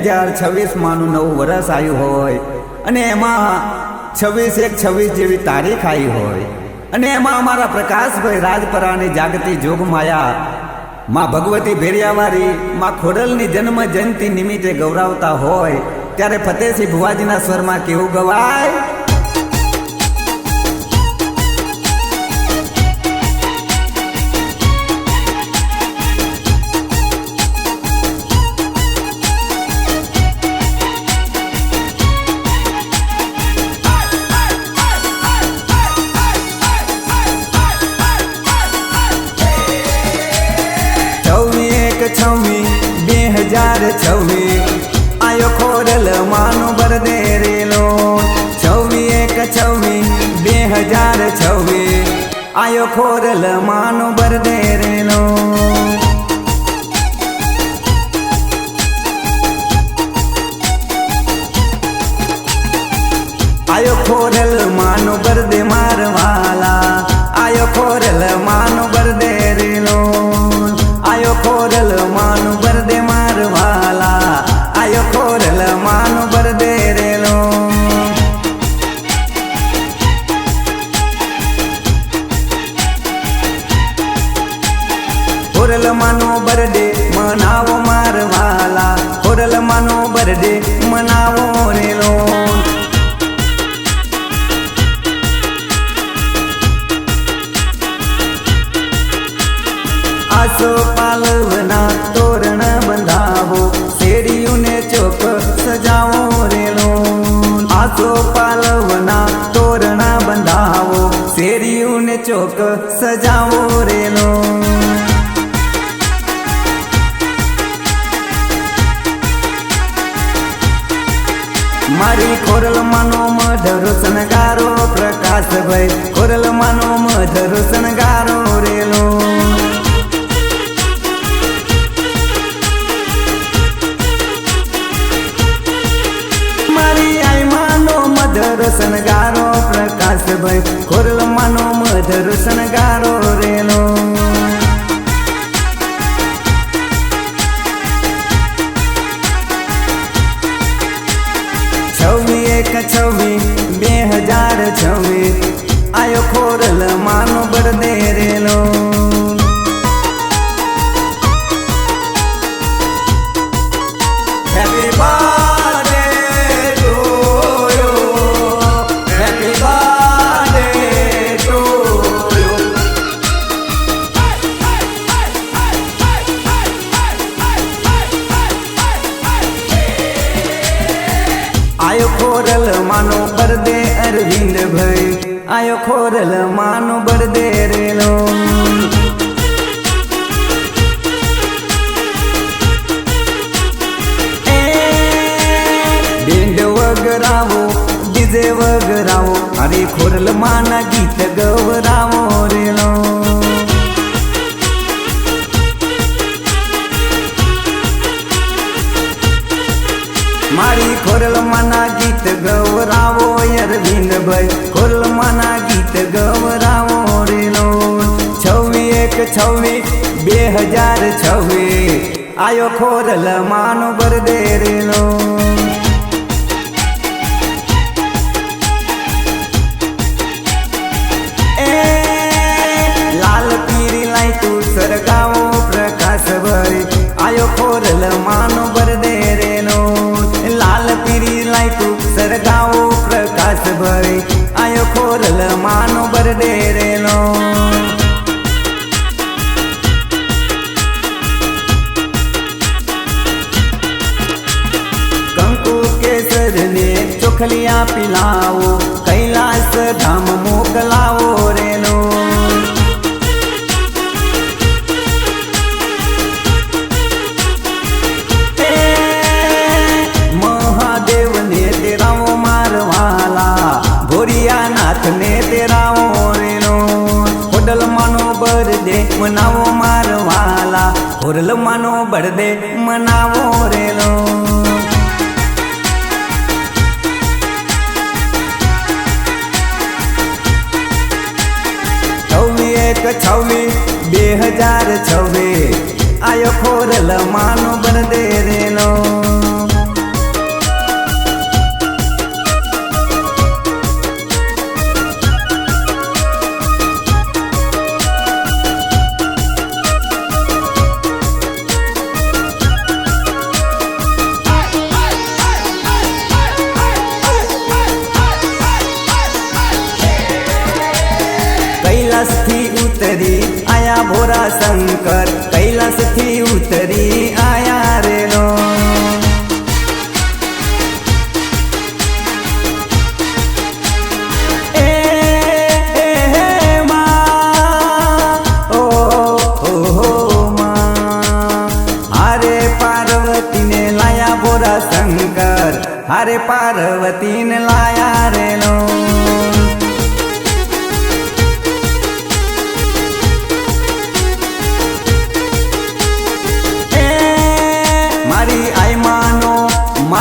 હજાર છવ્વીસ માનું નવું વરસ આવ્યું હોય. અને એમાં છવ્વીસ એક છવ્વીસ જેવી તારીખ આવી હોય. અને એમાં અમારા પ્રકાશભાઈ રાજપરાની જાગતી જોગમાયા માં ભગવતી ભેરિયાવાળી, માં ખોડલની જન્મ જયંતિ નિમિત્તે ગૌરાવતા હોય. ત્યારે ફતેહસિંહ ભુવાજીના સ્વરમાં કેવું ગવાય? આયો ખોરલ માનો બરદે. આસો પાલવના તોરણ બંધાવો, શેરીઓને ચોક સજાવો રેલો આસો પાલવના તોરણ બંધાવો, શેરીઓને ચોક સજાવો રેલો મારી ખોરલ માનો મધર પ્રકાશ ભાઈ ખોરલ માનો મધર શણગારો રેલો મધર સનગારો પ્રકાશભાઈ ખોરલ માનો મધર સનગારો રેલો. ખોરલ માના ગીત ગવરાવો રેલો મારી ખોરલ માના ગીત ગવરાવો અરવિંદ ભાઈ ખોરલ માના ગીત ગવરાવો રેલો છવ્વી એક છવ્વી બે હજાર છવ્વી આયો ખોરલ માનો બરદે રેલો કેસર ને ચોખલિયા પીલાવો, કૈલાસ ધામ મોકલાવો રેલો. એ મહાદેવ ને તેરાવો મારવાલા ભોરિયાનાથ ને તેરાવો રેનો હોડલ માનો બરદે મનાવો મારવાલા હોરલ માનો બરદે મનાવો રેલો. છવ્વીસ બે હજાર છવ્વી આયો લમાનો માનો બનદે રેલો કૈલાસથી ઉતરી આયા ભોરા શંકર કૈલાસથી ઉતરી આયા રેલો શંકર હારે પાર્વતીને લાયા રેલો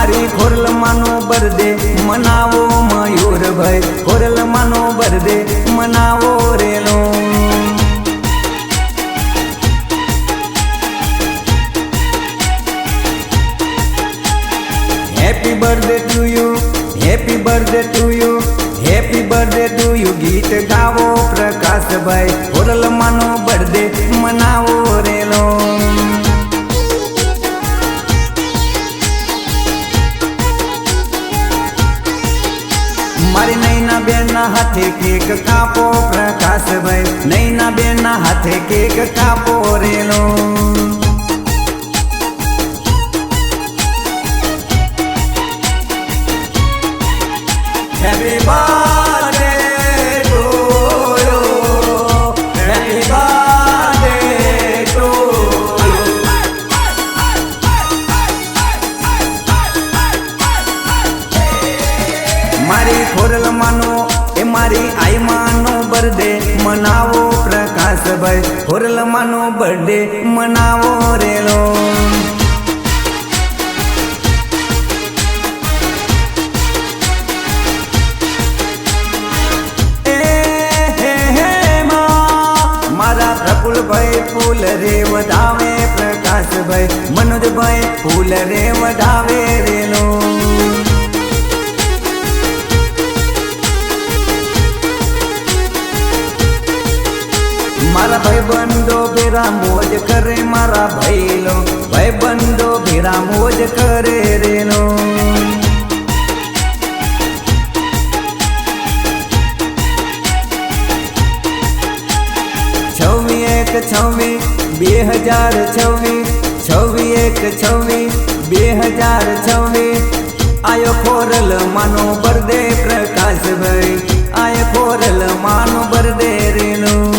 મારી ખોરલ માનો બરદે, મનાવો મયુરભાઈ ખોરલ માનો બરદે, મનાવો રેલો. Happy birthday to you happy birthday to you happy birthday to you ગીત ગાવો પ્રકાશભાઈ ખોરલ માનો બર્થડે મનાવો હાથે કેક કાપો પ્રકાશભાઈ. નૈના બેન હાથે કેક કાપો રેલો. બર્થડે મનાવો રેલો ફૂલ રે વધાવે પ્રકાશભાઈ મનોજભાઈ ફૂલ રે. બંધો ભેરા મોજ કરે મારા ભાઈલો ભાઈ બંધો ભેરા મોજ કરે રેલો છવ્વી એક છવ્વી બે હજાર છવ્વી. છવ્વી એક છવ્વી બે હજાર છવ્વી. આયો ખોરલ માનો બરદે પ્રકાશભાઈ. આયો ખોરલ માનો બરદે રેલો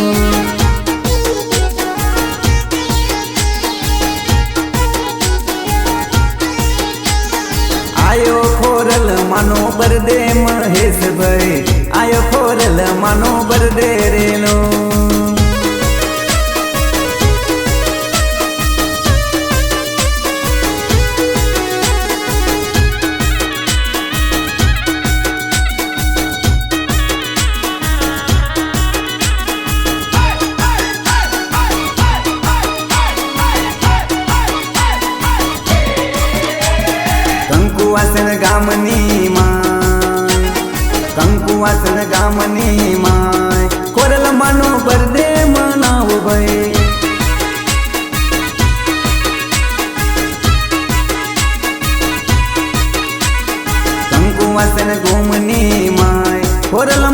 માનો બરદે મહેશભાઈ આયો ખોરલ માનો બરદે રેનો ગામની માય કંકુવાસન ગામની માય. કોરલ માનો બરદે મનાવો ભાઈ કંકુવાસન ગોમની માય. કોરલ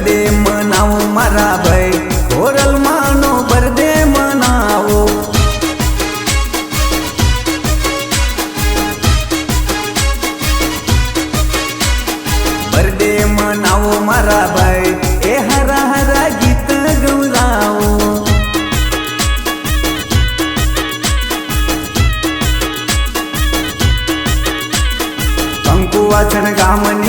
બરદે મનાવો મારા ભાઈ. કોરલ માનો બરદે મનાવો. બરદે મનાવો મારા ભાઈ. એ હરા હરા ગીત ગૌરાવો કંકુવાચન ગામની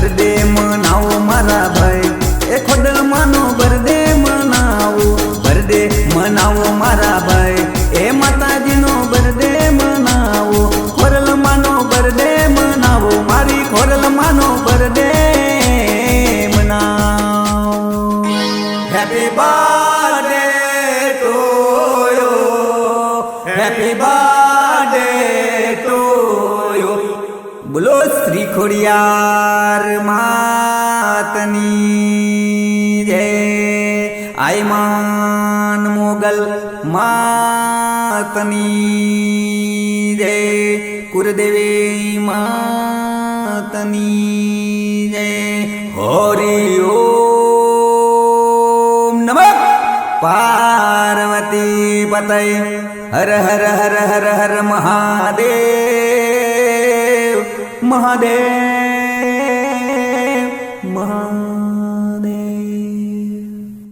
બર્થડે મનાવો મારા ભાઈ. એ ખોડલમાંનો બર્થડે મનાવો. બર્થડે મનાવો મારા ભાઈ. એ માતાજીનો બર્થડે મનાવો. ખોરલમાંનો બર્થડે મનાવો. મારી ખોરલમાંનો બર્થડે મનાવો. હેપી બર્થડે શ્રી ખોડિયાર માતની જય આયમાન મોગલ માતની જય કુરદેવી માતની જય હરિ ઓમ નમઃ. પાર્વતી પતય હર હર હર હર હર મહાદેવ. મહાદેવ મહા